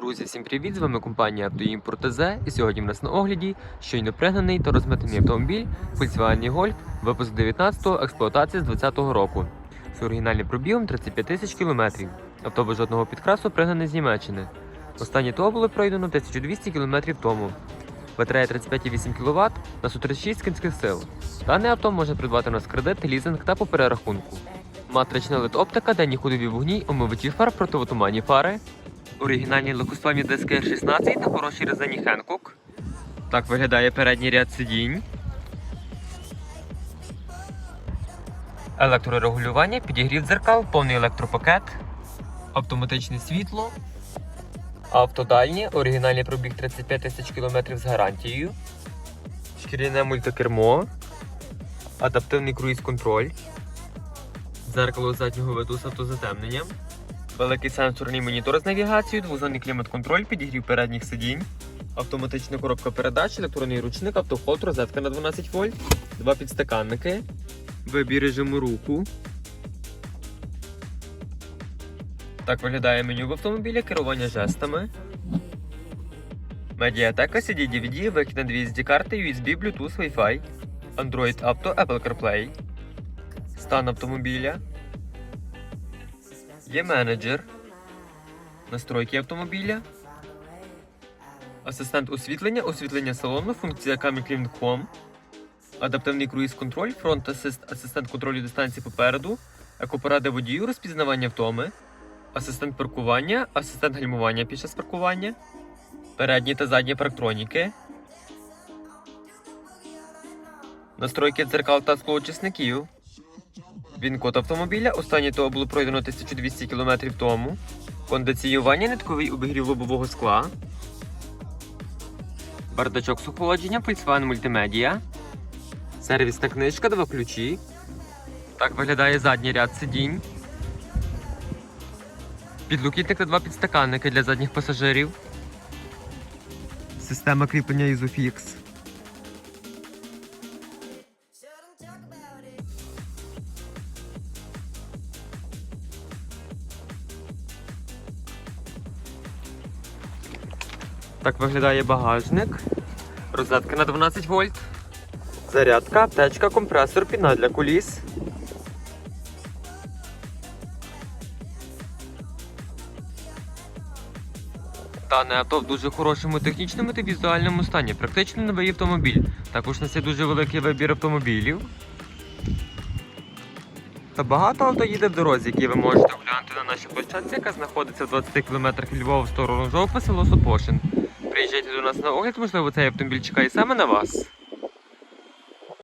Друзі, всім привіт! З вами компанія Автоімпорт ТЗ і сьогодні в нас на огляді щойно пригнаний та розмитаний автомобіль Volkswagen Golf, випуск 19-го, експлуатація з 20-го року. З оригінальним пробігом 35 тисяч кілометрів. Авто без жодного підкрасу пригнаний з Німеччини. Останнє того було пройдено 1200 кілометрів тому. Батарея 35,8 кВт на 136 кінських сил. Дане авто можна придбати у нас кредит, лізинг та по перерахунку. Матрична LED оптика, денні ходові вогні, омивачі фар, противотуманні фари, оригінальні лакословні диски 16 та хороші резині Хенкок. Так виглядає передній ряд сидінь. Електрорегулювання, підігрів дзеркал, повний електропакет, автоматичне світло, автодальні, оригінальний пробіг 35 тисяч км з гарантією, шкіряне мультикермо, адаптивний круїз-контроль, дзеркало заднього виду з автозатемненням. Великий сенсорний монітор з навігацією, двозонний клімат-контроль, підігрів передніх сидінь, автоматична коробка передач, електронний ручник, автоход, розетка на 12 вольт, два підстаканники, вибір режиму руху. Так виглядає меню в автомобілі, керування жестами. Медіатека, CD DVD, вихід на дві SD карти, USB, Bluetooth, Wi-Fi, Android Auto, Apple CarPlay, стан автомобіля. Є менеджер, настройки автомобіля, асистент освітлення, освітлення салону, функція Camera Clean адаптивний круїз-контроль, фронт асист, асистент контролю дистанції попереду, екопоради водію, розпізнавання втоми, асистент паркування, асистент гальмування під час паркування, передні та задні парктроніки, настройки дзеркал та склоочисників. Він код автомобіля. Останнє того було пройдено 1200 км тому. Кондиціювання, нитковий обігрів лобового скла. Бардачок з охолодження, Volkswagen Multimedia. Сервісна книжка, два ключі. Так виглядає задній ряд сидінь. Підлокітник та два підстаканники для задніх пасажирів. Система кріплення Isofix. Так виглядає багажник. Розетка на 12 вольт. Зарядка, аптечка, компресор, піна для куліс. Дане авто в дуже хорошому технічному та візуальному стані. Практично новий автомобіль. Також у нас є дуже великий вибір автомобілів. Та багато авто їде в дорозі, які ви можете оглянути на нашій площадці, яка знаходиться в 20 км від Львова в сторону Жовпа, село Сопошин. Приїжджайте до нас на огляд, можливо, цей автомобіль чекає саме на вас.